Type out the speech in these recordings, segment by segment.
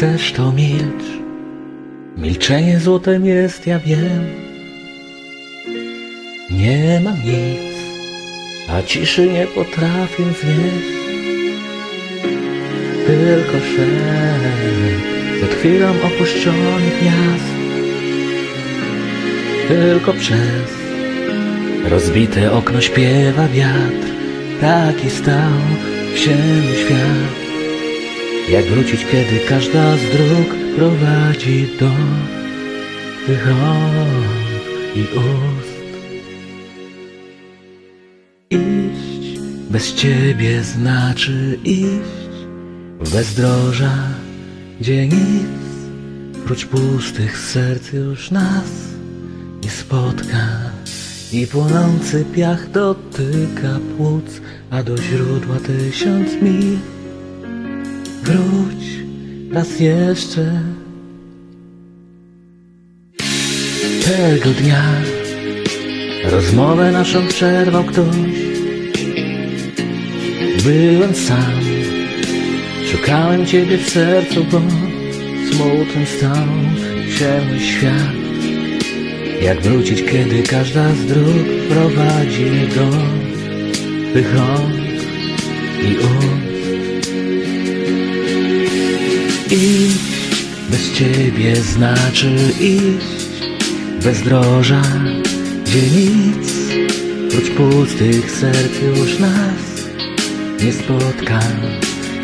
chcesz, to milcz. Milczenie złotem jest, ja wiem. Nie mam nic, a ciszy nie potrafię znieść. Tylko szept przed chwilą opuszczonych miast. Tylko przez rozbite okno śpiewa wiatr. Taki stał się świat. Jak wrócić, kiedy każda z dróg prowadzi do Twych rąk i ust? Iść bez Ciebie znaczy iść bezdroża, gdzie nic prócz pustych serc już nas nie spotka. I płonący piach dotyka płuc, a do źródła tysiąc mil. Wróć raz jeszcze tego dnia. Rozmowę naszą przerwał ktoś. Byłem sam, szukałem ciebie w sercu, bo smutnym stał się mój świat. Jak wrócić, kiedy każda z dróg prowadzi do Twych rąk i ust? Iść bez Ciebie znaczy iść bezdroża, gdzie nic prócz pustych serc już nas nie spotka.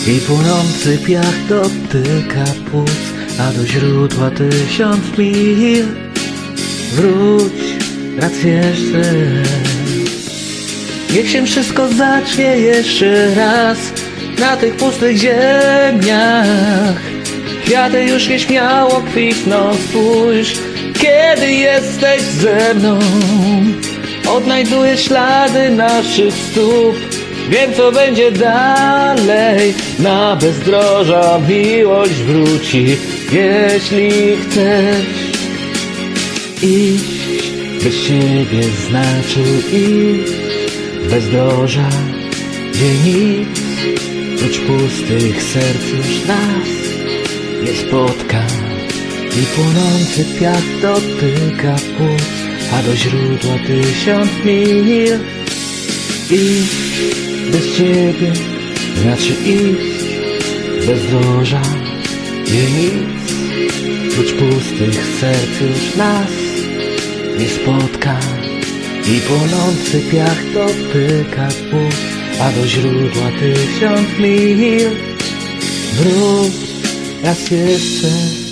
I płonący piach dotyka płuc, a do źródła tysiąc mil. Wróć raz jeszcze Niech się wszystko zacznie jeszcze raz Na tych pustych ziemiach Kwiaty już nieśmiało kwitną. Spójrz, kiedy jesteś ze mną. Odnajduję ślady naszych stóp. Wiem co będzie dalej. Na bezdroża miłość wróci. Jeśli chcesz Iść bez siebie znaczy iść bezdroża, gdzie nic prócz pustych serc już nas nie spotka. I płonący piach dotyka płuc, a do źródła tysiąc mil. Iść bez ciebie znaczy iść bezdroża, gdzie nic prócz pustych serc już nas nie spotka i płonący piach dotyka płuc, a do źródła tysiąc mil. Wróć raz jeszcze